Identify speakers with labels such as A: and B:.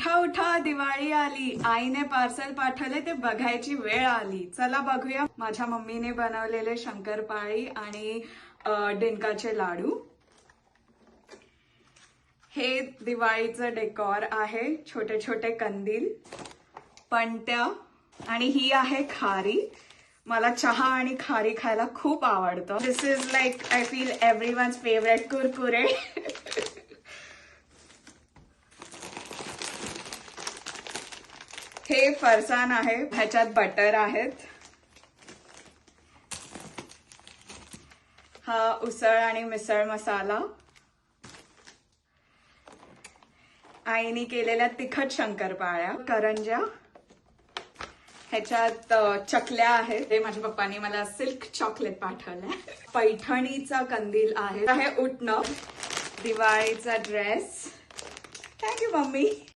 A: उठा उठा दिवाळी आली. आईने पार्सल पाठवले ते बघायची वेळ आली. चला बघूया. माझ्या मम्मीने बनवलेले शंकरपाळी आणि डिंकाचे लाडू. हे दिवाळीचं डेकॉर आहे. छोटे छोटे कंदील पणत्या आणि ही आहे खारी. मला चहा आणि खारी खायला खूप आवडतं. This is like I feel every one's favourite Kurkure हे फरसाण आहे ह्याच्यात बटर आहेत. हा उसळ आणि मिसळ मसाला. आईने केलेल्या तिखट शंकरपाळ्या करंज्या. ह्याच्यात चकल्या आहेत. ते माझ्या पप्पानी मला सिल्क चॉकलेट पाठवलंय. पैठणीचा कंदील आहे. आहे उठणं. दिवाळीचा ड्रेस. Thank you mummy.